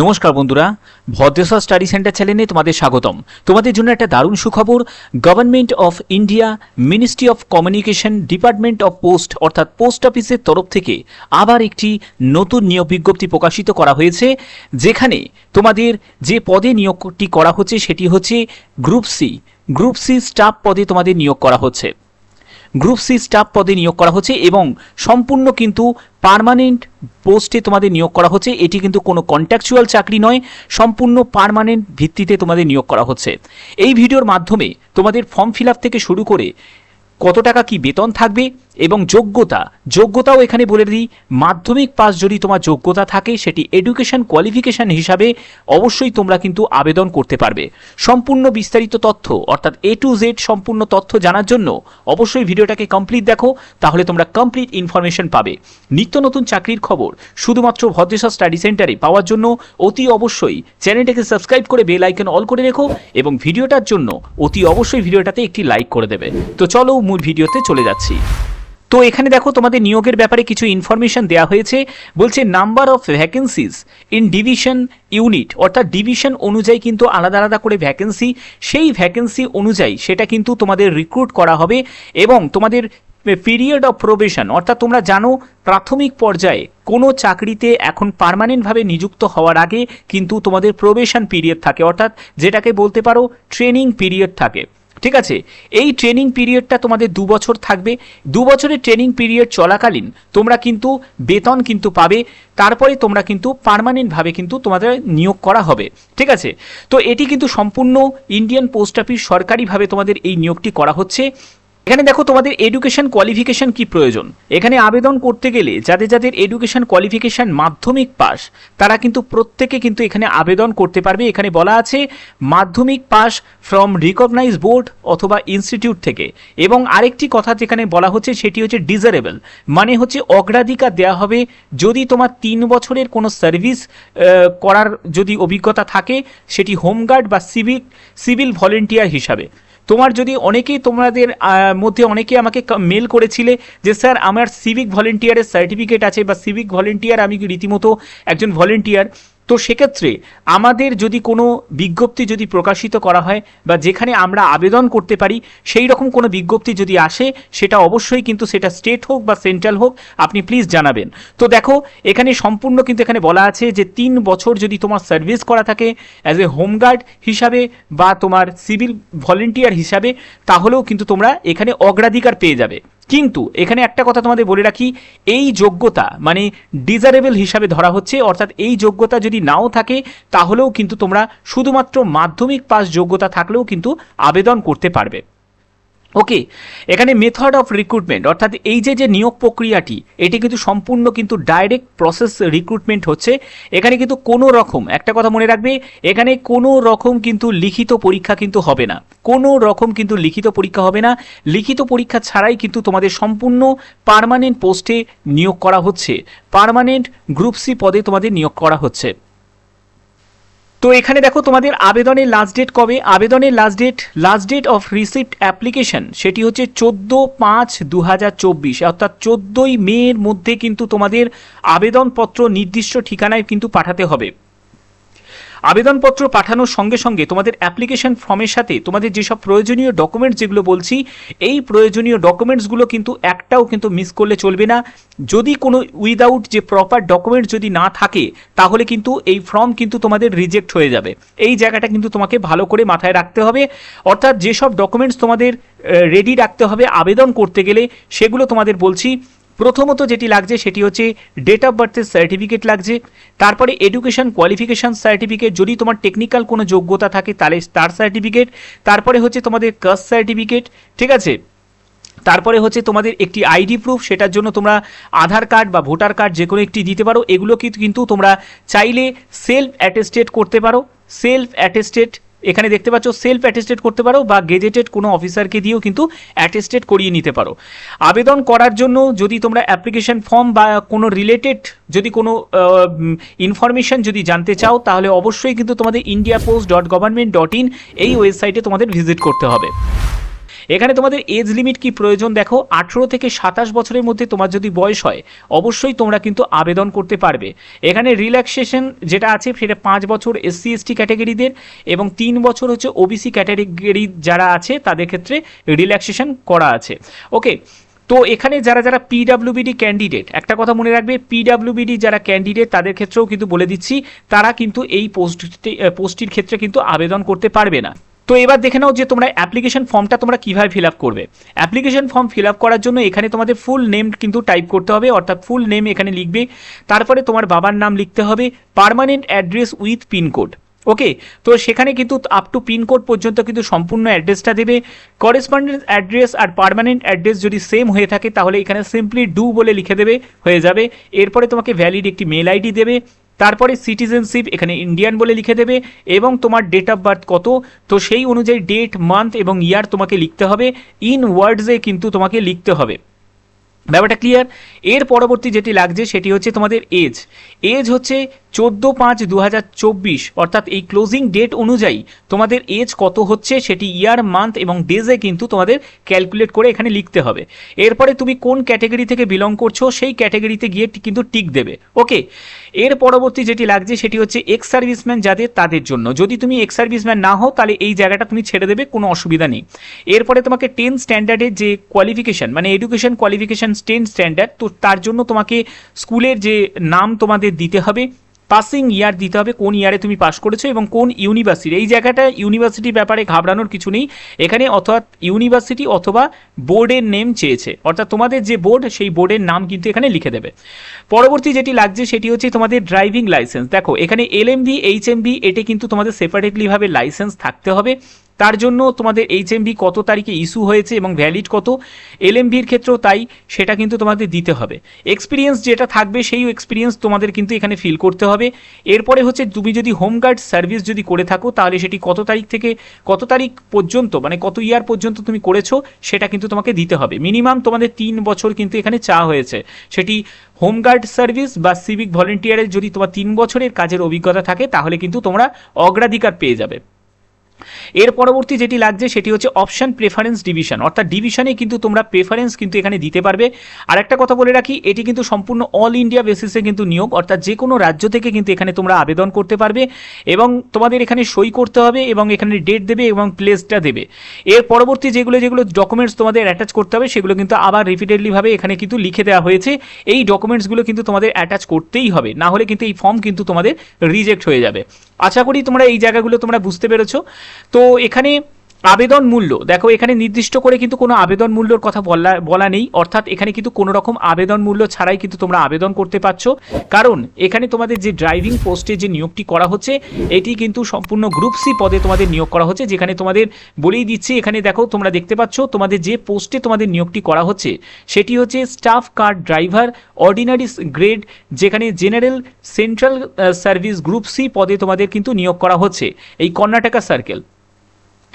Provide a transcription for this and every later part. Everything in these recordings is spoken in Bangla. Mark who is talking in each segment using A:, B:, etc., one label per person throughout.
A: নমস্কার বন্ধুরা, ভদ্রেশ্বর স্টাডি সেন্টার চ্যানেলে তোমাদের স্বাগতম। তোমাদের জন্য একটা দারুণ সুখবর government of India ministry of communication department of post অর্থাৎ পোস্ট অফিসের তরফ থেকে আবার একটি নতুন নিয়োগ বিজ্ঞপ্তি প্রকাশিত করা হয়েছে, যেখানে তোমাদের যে পদে নিয়োগটি করা হচ্ছে সেটি হচ্ছে group C group C staff পদে তোমাদের নিয়োগ করা হচ্ছে। গ্রুপ সি স্টাফ পদে নিয়োগ করা হচ্ছে এবং সম্পূর্ণ কিন্তু পার্মানেন্ট পোস্টে তোমাদের নিয়োগ করা হচ্ছে। এটি কিন্তু কোনো কন্ট্যাকচুয়াল চাকরি নয়, সম্পূর্ণ পার্মানেন্ট ভিত্তিতে তোমাদের নিয়োগ করা হচ্ছে। এই ভিডিওর মাধ্যমে তোমাদের ফর্ম ফিল থেকে শুরু করে কত টাকা কি বেতন থাকবে এবং যোগ্যতা। যোগ্যতাও এখানে বলে দিই, মাধ্যমিক পাস যদি তোমার যোগ্যতা থাকে, সেটি এডুকেশন কোয়ালিফিকেশন হিসাবে অবশ্যই তোমরা কিন্তু আবেদন করতে পারবে। সম্পূর্ণ বিস্তারিত তথ্য, অর্থাৎ এ টু জেড সম্পূর্ণ তথ্য জানার জন্য অবশ্যই ভিডিওটাকে কমপ্লিট দেখো, তাহলে তোমরা কমপ্লিট ইনফরমেশন পাবে। নিত্য নতুন চাকরির খবর, শুধুমাত্র ভদ্রেশ্বর স্টাডি সেন্টারে পাওয়ার জন্য অতি অবশ্যই চ্যানেলটাকে সাবস্ক্রাইব করে বেল আইকন অল করে রেখো এবং ভিডিওটার জন্য অতি অবশ্যই ভিডিওটাতে একটি লাইক করে দেবে। তো চলো মূল ভিডিওতে চলে যাচ্ছি। তো এখানে দেখো তোমাদের নিয়োগের ব্যাপারে কিছু ইনফরমেশন দেওয়া হয়েছে। বলছে number of vacancies in division unit অর্থাৎ ডিভিশন অনুযায়ী কিন্তু আলাদা আলাদা করে ভ্যাকেন্সি সেই ভ্যাকেন্সি অনুযায়ী সেটা কিন্তু তোমাদের রিক্রুট করা হবে এবং তোমাদের পিরিয়ড অফ প্রবেশন অর্থাৎ তোমরা জানো প্রাথমিক পর্যায়ে কোনো চাকরিতে এখন পার্মানেন্টভাবে নিযুক্ত হওয়ার আগে কিন্তু তোমাদের প্রবেশন পিরিয়ড থাকে, অর্থাৎ যেটাকে বলতে পারো ট্রেনিং পিরিয়ড থাকে। ঠিক আছে? এই ট্রেনিং পিরিয়ডটা তোমাদের দু বছর থাকবে। দু বছরের ট্রেনিং পিরিয়ড চলাকালীন তোমরা কিন্তু বেতন কিন্তু পাবে, তারপরে তোমরা কিন্তু পারমানেন্টভাবে কিন্তু তোমাদের নিয়োগ করা হবে। ঠিক আছে? তো এটি কিন্তু সম্পূর্ণ ইন্ডিয়ান পোস্ট অফিস সরকারিভাবে তোমাদের এই নিয়োগটি করা হচ্ছে। এখানে দেখো তোমাদের এডুকেশন কোয়ালিফিকেশন কি প্রয়োজন। এখানে আবেদন করতে গেলে যাদের যাদের এডুকেশন কোয়ালিফিকেশন মাধ্যমিক পাস তারা কিন্তু প্রত্যেকে কিন্তু এখানে আবেদন করতে পারবে। এখানে বলা আছে, মাধ্যমিক পাস ফ্রম রিকগনাইজ বোর্ড অথবা ইনস্টিটিউট থেকে। এবং আরেকটি কথা যেখানে বলা হচ্ছে, সেটি হচ্ছে ডিজারেবল মানে হচ্ছে অগ্রাধিকার দেওয়া হবে যদি তোমার তিন বছরের কোনো সার্ভিস করার যদি অভিজ্ঞতা থাকে, সেটি হোমগার্ড বা সিভিক সিভিল ভলেন্টিয়ার হিসাবে। তোমার যদি অনেকেই তোমাদের মধ্যে অনেকেই আমাকে মেল করেছিলে যে, স্যার, আমার সিভিক ভলেন্টিয়ারের সার্টিফিকেট আছে বা সিভিক ভলেন্টিয়ার আমি রীতিমতো একজন ভলেন্টিয়ার তো সেক্ষেত্রে আমাদের যদি কোনো বিজ্ঞপ্তি যদি প্রকাশিত করা হয় বা যেখানে আমরা আবেদন করতে পারি, সেই রকম কোনো বিজ্ঞপ্তি যদি আসে, সেটা অবশ্যই কিন্তু সেটা স্টেট হোক বা সেন্ট্রাল হোক, আপনি প্লিজ জানাবেন। তো দেখো, এখানে সম্পূর্ণ কিন্তু এখানে বলা আছে যে তিন বছর যদি তোমার সার্ভিস করা থাকে অ্যাজ এ হোমগার্ড হিসাবে বা তোমার সিভিল ভলেন্টিয়ার হিসাবে, তাহলেও কিন্তু তোমরা এখানে অগ্রাধিকার পেয়ে যাবে। কিন্তু এখানে একটা কথা তোমাদের বলে রাখি, এই যোগ্যতা মানে ডিজারেবল হিসাবে ধরা হচ্ছে, অর্থাৎ এই যোগ্যতা যদি নাও থাকে, তাহলেও কিন্তু তোমরা শুধুমাত্র মাধ্যমিক পাস যোগ্যতা থাকলেও কিন্তু আবেদন করতে পারবে। ওকে এখানে মেথড অফ রিক্রুটমেন্ট অর্থাৎ এই যে যে নিয়োগ প্রক্রিয়াটি, এটি কিন্তু সম্পূর্ণ কিন্তু ডাইরেক্ট প্রসেস রিক্রুটমেন্ট হচ্ছে। এখানে কিন্তু কোনো রকম, একটা কথা মনে রাখবে, এখানে কোনো রকম কিন্তু লিখিত পরীক্ষা কিন্তু হবে না। কোনো রকম কিন্তু লিখিত পরীক্ষা হবে না। লিখিত পরীক্ষা ছাড়াই কিন্তু তোমাদের সম্পূর্ণ পার্মানেন্ট পোস্টে নিয়োগ করা হচ্ছে। পার্মানেন্ট গ্রুপ সি পদে তোমাদের নিয়োগ করা হচ্ছে। তো এখানে দেখো তোমাদের আবেদনের লাস্ট ডেট কবে? আবেদনের last date last date of receipt application সেটি হচ্ছে চোদ্দ পাঁচ দু হাজার চব্বিশ। অর্থাৎ চোদ্দোই মের মধ্যে কিন্তু তোমাদের আবেদনপত্র নির্দিষ্ট ঠিকানায় কিন্তু পাঠাতে হবে। আবেদনপত্র পাঠানোর সঙ্গে সঙ্গে তোমাদের অ্যাপ্লিকেশন ফর্মের সাথে তোমাদের যেসব প্রয়োজনীয় ডকুমেন্টস যেগুলো বলছি, এই প্রয়োজনীয় ডকুমেন্টসগুলো কিন্তু একটাও কিন্তু মিস করলে চলবে না। যদি কোনো উইদাউট যে প্রপার ডকুমেন্টস যদি না থাকে, তাহলে কিন্তু এই ফর্ম কিন্তু তোমাদের রিজেক্ট হয়ে যাবে। এই জায়গাটা কিন্তু তোমাকে ভালো করে মাথায় রাখতে হবে। অর্থাৎ যেসব ডকুমেন্টস তোমাদের রেডি রাখতে হবে আবেদন করতে গেলে, সেগুলো তোমাদের বলছি প্রথমত যেটি লাগছে সেটি হচ্ছে ডেট অফ বার্থের সার্টিফিকেট লাগছে। তারপরে এডুকেশন কোয়ালিফিকেশন সার্টিফিকেট যদি তোমার টেকনিক্যাল কোনো যোগ্যতা থাকে তাহলে তার সার্টিফিকেট তারপরে হচ্ছে তোমাদের কাস্ট সার্টিফিকেট ঠিক আছে? তারপরে হচ্ছে তোমাদের একটি আইডি প্রুফ সেটার জন্য তোমরা আধার কার্ড বা ভোটার কার্ড যে কোনো একটি দিতে পারো। এগুলো কিন্তু তোমরা চাইলে সেলফ অ্যাটেস্টেড করতে পারো। সেলফ অ্যাটেস্টেড এখানে দেখতে পাচ্ছ সেলফ অ্যাটেস্টেড করতে পারো বা গেজেটেড কোনো অফিসারকে দিয়েও কিন্তু অ্যাটেস্টেড করিয়ে নিতে পারো। আবেদন করার জন্য যদি তোমরা অ্যাপ্লিকেশন ফর্ম বা কোনো রিলেটেড যদি কোনো ইনফরমেশন যদি জানতে চাও, তাহলে অবশ্যই কিন্তু তোমাদের India post dot government dot in এই ওয়েবসাইটে তোমাদের ভিজিট করতে হবে। এখানে তোমাদের এজ লিমিট কি প্রয়োজন? দেখো, আঠেরো থেকে সাতাশ বছরের মধ্যে তোমার যদি বয়স হয়, অবশ্যই তোমরা কিন্তু আবেদন করতে পারবে। এখানে রিল্যাক্সেশন যেটা আছে, সেটা পাঁচ বছর এসসি এসটি ক্যাটাগরিদের এবং তিন বছর হচ্ছে ওবিসি ক্যাটাগরি যারা আছে, তাদের ক্ষেত্রে রিল্যাক্সেশন করা আছে। ওকে তো এখানে যারা যারা পিডাব্লিউবিডি ক্যান্ডিডেট একটা কথা মনে রাখবে পিডাব্লিউবিডি যারা ক্যান্ডিডেট তাদের ক্ষেত্রেও কিন্তু বলে দিচ্ছি, তারা কিন্তু এই পোস্ট পোস্টটির ক্ষেত্রে কিন্তু আবেদন করতে পারবে না। তো এবার দেখে নাও যে তোমরা অ্যাপ্লিকেশন ফর্মটা তোমরা কীভাবে ফিল আপ করবে। অ্যাপ্লিকেশন ফর্ম ফিল আপ করার জন্য এখানে তোমাদের ফুল নেম কিন্তু টাইপ করতে হবে, অর্থাৎ ফুল নেম এখানে লিখবে। তারপরে তোমার বাবার নাম লিখতে হবে permanent address with pin code okay তো সেখানে কিন্তু আপ টু পিনকোড পর্যন্ত কিন্তু সম্পূর্ণ অ্যাড্রেসটা দেবে। করেসপন্ডেন্স অ্যাড্রেস আর পার্মানেন্ট অ্যাড্রেস যদি সেম হয়ে থাকে, তাহলে এখানে সিম্পলি ডু বলে লিখে দেবে, হয়ে যাবে। এরপরে তোমাকে ভ্যালিড একটি মেল আইডি দেবে। তারপরে সিটিজেনশিপ এখানে ইন্ডিয়ান বলে লিখে দেবে এবং তোমার ডেট অফ বার্থ কত? তো সেই অনুযায়ী ডেট মান্থ এবং ইয়ার তোমাকে লিখতে হবে। ইন ওয়ার্ডসে কিন্তু তোমাকে লিখতে হবে। ব্যাপারটা ক্লিয়ার এর পরবর্তী যেটি লাগছে সেটি হচ্ছে তোমাদের এজ এজ হচ্ছে চোদ্দ পাঁচ দু অর্থাৎ এই ক্লোজিং ডেট অনুযায়ী তোমাদের এজ কত হচ্ছে সেটি ইয়ার মান্থ এবং ডেজে কিন্তু তোমাদের ক্যালকুলেট করে এখানে লিখতে হবে। এরপরে তুমি কোন ক্যাটাগরি থেকে বিলং করছ সেই ক্যাটাগরিতে গিয়ে কিন্তু টিক দেবে। ওকে এর পরবর্তী যেটি লাগছে সেটি হচ্ছে এক্স সার্ভিসম্যান যাদের তাদের জন্য। যদি তুমি এক্স সার্ভিসম্যান না হও, তাহলে এই জায়গাটা তুমি ছেড়ে দেবে, কোনো অসুবিধা নেই। এরপরে তোমাকে টেন স্ট্যান্ডার্ডের যে কোয়ালিফিকেশান মানে এডুকেশন কোয়ালিফিকেশন টেন স্ট্যান্ডার্ড তো তার জন্য তোমাকে স্কুলের যে নাম তোমাদের দিতে হবে। পাসিং ইয়ার দিতে হবে, কোন ইয়ারে তুমি পাস করেছ এবং কোন ইউনিভার্সিটি এই জায়গাটা ইউনিভার্সিটির ব্যাপারে ঘাবড়ানোর কিছু নেই। এখানে অর্থাৎ ইউনিভার্সিটি অথবা বোর্ডের নেম চেয়েছে। অর্থাৎ তোমাদের যে বোর্ড সেই বোর্ডের নাম কিন্তু এখানে লিখে দেবে। পরবর্তী যেটি লাগছে, সেটি হচ্ছে তোমাদের ড্রাইভিং লাইসেন্স দেখো, এখানে L M V H M V এটি কিন্তু তোমাদের সেপারেটলিভাবে লাইসেন্স থাকতে হবে। তার জন্য তোমাদের এইচএমভি কত তারিখে ইস্যু হয়েছে এবং ভ্যালিড কত? এলএমভির ক্ষেত্রেও তাই, সেটা কিন্তু তোমাদের দিতে হবে। এক্সপিরিয়েন্স যেটা থাকবে, সেই এক্সপিরিয়েন্স তোমাদের কিন্তু এখানে ফিল করতে হবে। এরপরে হচ্ছে, তুমি যদি হোমগার্ড সার্ভিস যদি করে থাকো, তাহলে সেটি কত তারিখ থেকে, কত তারিখ পর্যন্ত মানে কত ইয়ার পর্যন্ত তুমি করেছ, সেটা কিন্তু তোমাকে দিতে হবে। মিনিমাম তোমাদের তিন বছর কিন্তু এখানে চা হয়েছে। সেটি হোমগার্ড সার্ভিস বা সিভিক ভলেন্টিয়ারের যদি তোমার তিন বছরের কাজের অভিজ্ঞতা থাকে, তাহলে কিন্তু তোমরা অগ্রাধিকার পেয়ে যাবে। এর পরবর্তী যেটি লাগছে সেটি হচ্ছে অপশন প্রেফারেন্স ডিভিশন অর্থাৎ ডিভিশনে কিন্তু তোমরা প্রেফারেন্স কিন্তু এখানে দিতে পারবে। আর একটা কথা বলে রাখি, এটি কিন্তু সম্পূর্ণ অল ইন্ডিয়া বেসিসে কিন্তু নিয়োগ, অর্থাৎ যে কোনো রাজ্য থেকে কিন্তু এখানে তোমরা আবেদন করতে পারবে এবং তোমাদের এখানে সই করতে হবে এবং এখানে ডেট দেবে এবং প্লেসটা দেবে। এর পরবর্তী যেগুলো যেগুলো ডকুমেন্টস তোমাদের অ্যাটাচ করতে হবে, সেগুলো কিন্তু আবার রিপিটেডলিভাবে এখানে কিন্তু লিখে দেওয়া হয়েছে। এই ডকুমেন্টসগুলো কিন্তু তোমাদের অ্যাটাচ করতেই হবে, না হলে কিন্তু এই ফর্ম কিন্তু তোমাদের রিজেক্ট হয়ে যাবে। আশা করি তোমরা এই জায়গাগুলো তোমরা বুঝতে পেরেছ। তো এখানে আবেদন মূল্য, দেখো এখানে নির্দিষ্ট করে কিন্তু কোনো আবেদন মূল্যর কথা বলা বলা নেই, অর্থাৎ এখানে কিন্তু কোনো রকম আবেদন মূল্য ছাড়াই কিন্তু তোমরা আবেদন করতে পারছ। কারণ এখানে তোমাদের যে ড্রাইভিং পোস্টে যে নিয়োগটি করা হচ্ছে, এটি কিন্তু সম্পূর্ণ গ্রুপ সি পদে তোমাদের নিয়োগ করা হচ্ছে, যেখানে তোমাদের বলেই দিচ্ছি, এখানে দেখো তোমরা দেখতে পাচ্ছ তোমাদের যে পোস্টে তোমাদের নিয়োগটি করা হচ্ছে, সেটি হচ্ছে staff car driver ordinary grade, যেখানে general central service group C পদে তোমাদের কিন্তু নিয়োগ করা হচ্ছে। এই কর্ণাটকা সার্কেল।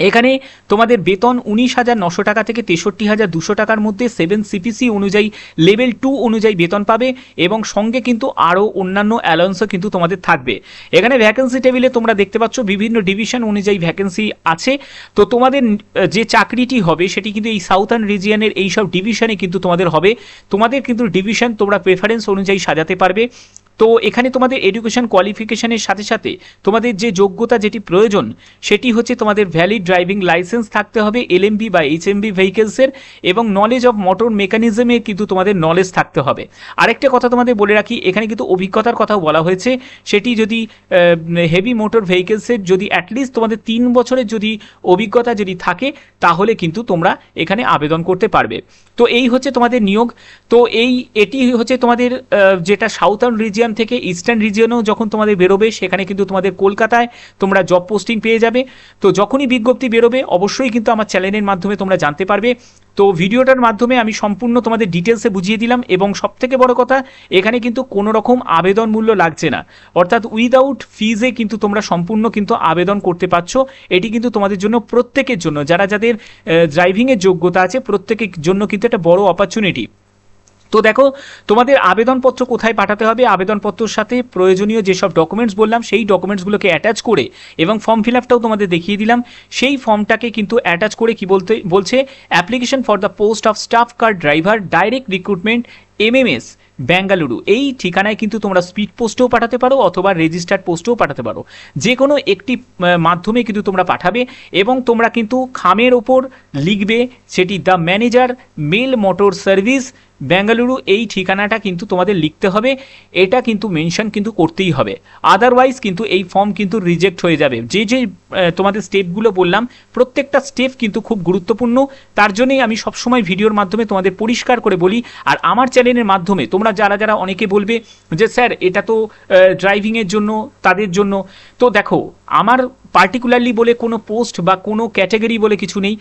A: এখানে তোমাদের বেতন উনিশ হাজার নশো টাকা থেকে তেষট্টি হাজার দুশো টাকার মধ্যে সেভেন সিপিসি অনুযায়ী লেভেল টু অনুযায়ী বেতন পাবে এবং সঙ্গে কিন্তু আরও অন্যান্য অ্যালাউন্সও কিন্তু তোমাদের থাকবে। এখানে ভ্যাকেন্সি টেবিলে তোমরা দেখতে পাচ্ছ বিভিন্ন ডিভিশন অনুযায়ী ভ্যাকেন্সি আছে। তো তোমাদের যে চাকরিটি হবে সেটি কিন্তু এই সাউথার্ন রিজিয়নের এই সব ডিভিশনে কিন্তু তোমাদের হবে। তোমাদের কিন্তু ডিভিশন তোমরা প্রেফারেন্স অনুযায়ী সাজাতে পারবে। তো এখানে তোমাদের এডুকেশন কোয়ালিফিকেশনের সাথে সাথে তোমাদের যে যোগ্যতা যেটি প্রয়োজন, সেটি হচ্ছে তোমাদের ভ্যালিড ড্রাইভিং লাইসেন্স থাকতে হবে এলএমবি বা এইচ এইচএমবি ভেহিকেলসের এবং নলেজ অফ মোটর মেকানিজমে কিন্তু তোমাদের নলেজ থাকতে হবে। আরেকটা কথা তোমাদের বলে রাখি, এখানে কিন্তু অভিজ্ঞতার কথাও বলা হয়েছে, সেটি যদি হেভি মোটর ভেহিকেলসের যদি অ্যাটলিস্ট তোমাদের তিন বছরের যদি অভিজ্ঞতা যদি থাকে, তাহলে কিন্তু তোমরা এখানে আবেদন করতে পারবে। তো এই হচ্ছে তোমাদের নিয়োগ, তো এই, এটি হচ্ছে তোমাদের যেটা সাউথার্ন রিজিয়ন থেকে ইস্টার্ন রিজিয়নেও যখন তোমাদের বেরোবে, সেখানে কিন্তু তোমাদের কলকাতায় তোমরা জব পোস্টিং পেয়ে যাবে। তো যখনই বিজ্ঞপ্তি বেরোবে, অবশ্যই কিন্তু আমার চ্যানেলের মাধ্যমে তোমরা জানতে পারবে। তো ভিডিওটার মাধ্যমে আমি সম্পূর্ণ তোমাদের ডিটেলসে বুঝিয়ে দিলাম এবং সবথেকে বড় কথা, এখানে কিন্তু কোনো রকম আবেদন মূল্য লাগছে না। অর্থাৎ উইদাউট ফিজে কিন্তু তোমরা সম্পূর্ণ কিন্তু আবেদন করতে পারছ। এটি কিন্তু তোমাদের জন্য প্রত্যেকের জন্য, যারা যাদের ড্রাইভিংয়ের যোগ্যতা আছে, প্রত্যেকের জন্য কিন্তু একটা বড় অপরচুনিটি তো দেখো, তোমাদের আবেদনপত্র কোথায় পাঠাতে হবে? আবেদনপত্রের সাথে প্রয়োজনীয় যেসব ডকুমেন্টস বললাম, সেই ডকুমেন্টসগুলোকে অ্যাটাচ করে এবং ফর্ম ফিল আপটাও তোমাদের দেখিয়ে দিলাম। সেই ফর্মটাকে কিন্তু অ্যাটাচ করে কি বলতে, বলছে application for the post of staff car driver direct recruitment MMS Bengaluru এই ঠিকানায় কিন্তু তোমরা স্পিড পোস্টেও পাঠাতে পারো অথবা রেজিস্টার্ড পোস্টেও পাঠাতে পারো। যে কোনো একটি মাধ্যমে কিন্তু তোমরা পাঠাবে এবং তোমরা কিন্তু খামের ওপর লিখবে, সেটি the manager mail motor service Bengaluru এই ঠিকানাটা কিন্তু তোমাদের লিখতে হবে। এটা কিন্তু মেনশন কিন্তু করতেই হবে। আদারওয়াইজ কিন্তু এই ফর্ম কিন্তু রিজেক্ট হয়ে যাবে। যে যে তোমাদের স্টেপগুলো বললাম, প্রত্যেকটা স্টেপ কিন্তু খুব গুরুত্বপূর্ণ। তার জন্যই আমি সবসময় ভিডিওর মাধ্যমে তোমাদের পরিষ্কার করে বলি। আর আমার চ্যানেলের মাধ্যমে তোমরা যারা যারা অনেকে বলবে যে, স্যার, এটা তো ড্রাইভিংয়ের জন্য, তাদের জন্য। তো দেখো, আমার পার্টিকুলারলি বলে কোনো পোস্ট বা কোনো ক্যাটাগরি বলে কিছু নেই।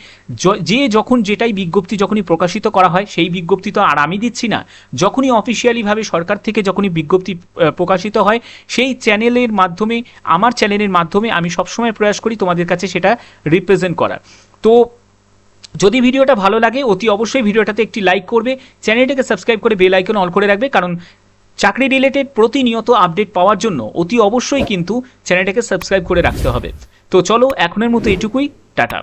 A: যে যখন যেটাই বিজ্ঞপ্তি যখনই প্রকাশিত করা হয়, সেই বিজ্ঞপ্তি তো আর আমি দিচ্ছি না। যখনই অফিসিয়ালিভাবে সরকার থেকে যখনই বিজ্ঞপ্তি প্রকাশিত হয়, সেই চ্যানেলের মাধ্যমে, আমার চ্যানেলের মাধ্যমে আমি সবসময় প্রয়াস করি তোমাদের কাছে সেটা রিপ্রেজেন্ট করার। তো যদি ভিডিওটা ভালো লাগে, অতি অবশ্যই ভিডিওটাতে একটি লাইক করবে চ্যানেলটাকে সাবস্ক্রাইব করে বেল আইকন অল করে রাখবে, কারণ চাকরি রিলেটেড প্রতিনিয়ত আপডেট পাওয়ার জন্য অতি অবশ্যই কিন্তু চ্যানেলটাকে সাবস্ক্রাইব করে রাখতে হবে। তো চলো এখনের মতো এটুকুই, টাটা।